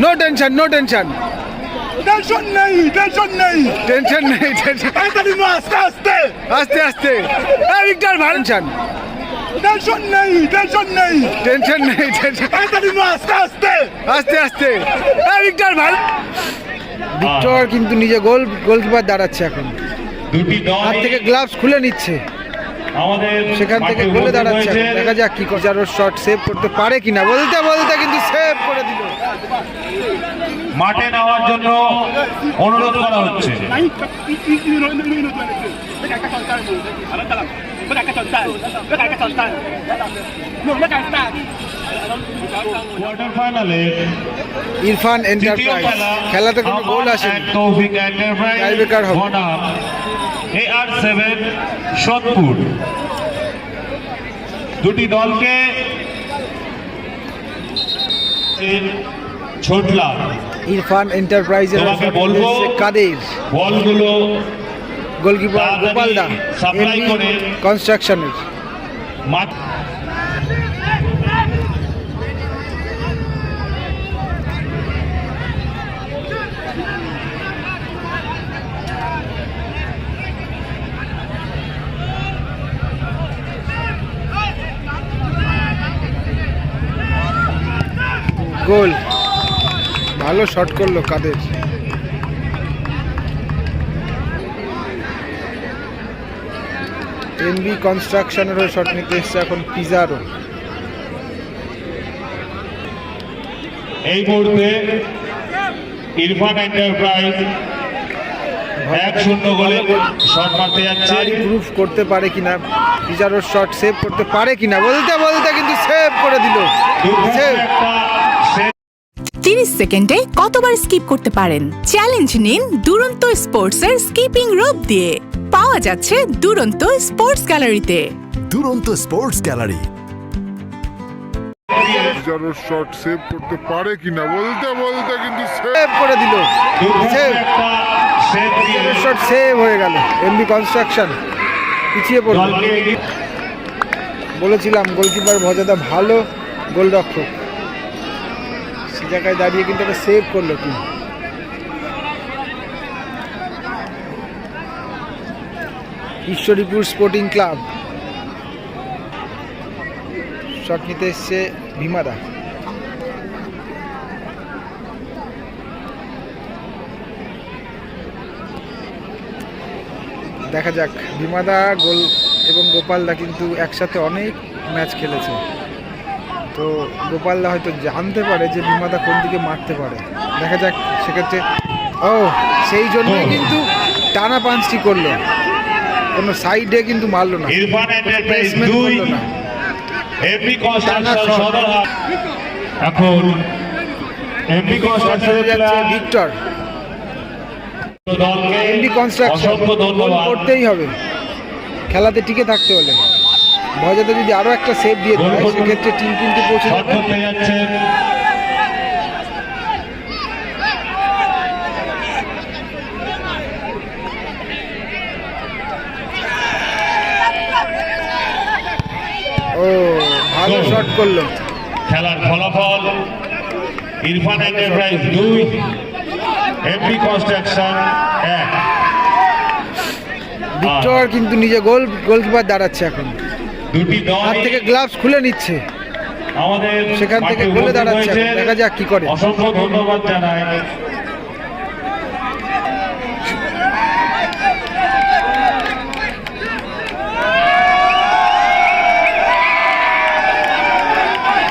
No tension no tension tension নেই tension নেই। Tension নেই টেনশন আস্তে আস্তে। আস্তে আস্তে। এই ভিক্টর ভালো টেনশন নেই টেনশন নেই। টেনশন নেই টেনশন আস্তে আস্তে। আস্তে আস্তে। এই ভিক্টর ভালো। ভিক্টর কিন্তু নিজে গোল গোলকিপার দাঁড়াচ্ছে এখন। হাত থেকে গ্লাভস খুলে নিচ্ছে। সেখান থেকে গোলে দাঁড়াচ্ছে। দেখা যাক কি কজারোর শট সেভ করতে পারে কিনা। বলতে বলতে কিন্তু সেভ করে দিল। মাঠে নেওয়ার জন্য অনুরোধ করা হচ্ছে। ইরফান এন্টারপ্রাইজ খেলাতে কোনো গোল আসেনি। টাইব্রেকার হবে। এ আর সেভেন সোদপুর দুটি দলকে ছোটলা। ইরফান এন্টারপ্রাইজের বলব কাদের? বলগুলো গোলকিপার গোপালদা গোপাল দা করে কনস্ট্রাকশনের মাঠ গোল। ভালো শট করল কাদের। এনবি কনস্ট্রাকশনেরও শট নিতে এসছে এখন পিজারও এই মুহূর্তে ইরফান এন্টারপ্রাইজ এক শূন্য গোলে শট মারতে যাচ্ছে। প্রুফ করতে পারে কিনা পিজারোর শট সেভ করতে পারে কিনা বলতে বলতে কিন্তু সেভ করে দিল। সেভ 30 সেকেন্ডে কতবার স্কিপ করতে পারেন? চ্যালেঞ্জ নিন দুরন্ত স্পোর্টসের স্কিপিং রোপ দিয়ে। পাওয়া যাচ্ছে দুরন্ত স্পোর্টস গ্যালারিতে। Duranta sports gallery. পিজারোর shot save করতে পারে কিনা বলতে বলতে কিন্তু সেভ করে দিল। শট সেভ হয়ে গেল। এমবি কনস্ট্রাকশন পিছিয়ে পড়ল। বলেছিলাম গোলকিপার ভজাদা ভালো গোলরক্ষক। জায়গায় দাঁড়িয়ে কিন্তু একটা সেভ করল team Ishwaripur sporting club shot নিতে এসছে ভীমাদা দেখা যাক ভীমাদা গোল এবং গোপালদা কিন্তু একসাথে অনেক ম্যাচ খেলেছে। তো গোপালদা হয়তো জানতে পারে যে ভীমাদা কোন দিকে মারতে পারে। দেখা যাক সেক্ষেত্রে ও সেই জন্য কিন্তু টানা পাঞ্চটি করল। কোনো সাইডে কিন্তু মারলো না। করল। এখন এমপি ভিক্টর কনস্ট্রাকশন করতেই হবে। খেলাতে টিকে থাকতে হলে। ভজাতে যদি আরও একটা সেভ দিয়ে দেয় সেক্ষেত্রে টিম কিন্তু পৌঁছে যাবে। ও ভালো শট করল। খেলার ফলাফল ইরফান এন্টারপ্রাইজ দুই এমপি কনস্ট্রাকশন এক। ভিক্টর কিন্তু নিজে গোল গোলকিপার দাঁড়াচ্ছে এখন। দুটি হাত থেকে গ্লাভস খুলে নিচ্ছে। আমাদের সেখান থেকে উপস্থিত দাঁড়াচ্ছে। দেখা যাক কি করে। অসংখ্য ধন্যবাদ জানাই।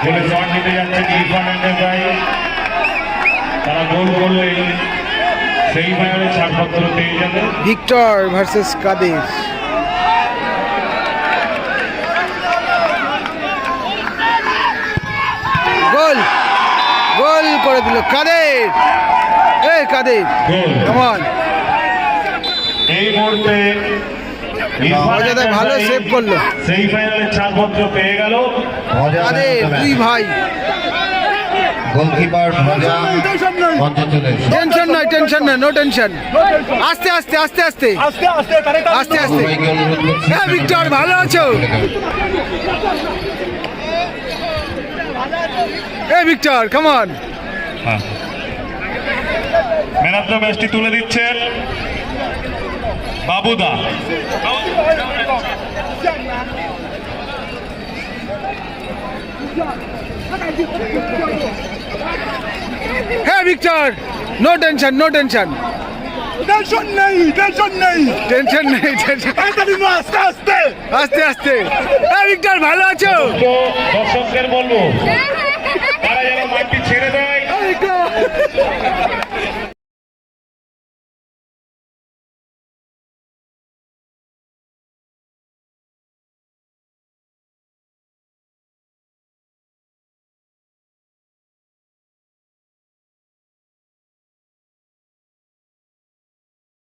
গোলে শট নিতে যাচ্ছেন ইরফান এন্টারপ্রাইজ তারা গোল করলে সেই ফাইনালে ছাড়পত্র পেয়ে যাবে। ভিক্টর ভার্সেস কাদের গোল গোল করে দিল কাদের? এ কাদের? কেমন এই মুহূর্তে ভালো save করল। সেই ফাইনালে ছাড়পত্র পেয়ে গেল। কাদের? দুই ভাই। গোলকিপার মজা। টেনশন নয় টেনশন নয় নো টেনশন আস্তে আস্তে আস্তে আস্তে। আস্তে আস্তে হ্যাঁ ভিক্টর ভালো আছো? এ ভিক্টর কেমন হ্যাঁ। ম্যান অফ দ্য ম্যাচটি তুলে দিচ্ছেন বাবুদা। হ্যাঁ Victor no tension no tension tension নেই টেনশন নেই। টেনশন নেই টেনশন আস্তে আস্তে আস্তে আস্তে। হ্যাঁ ভিক্টর ভালো আছো? দর্শকদের বলব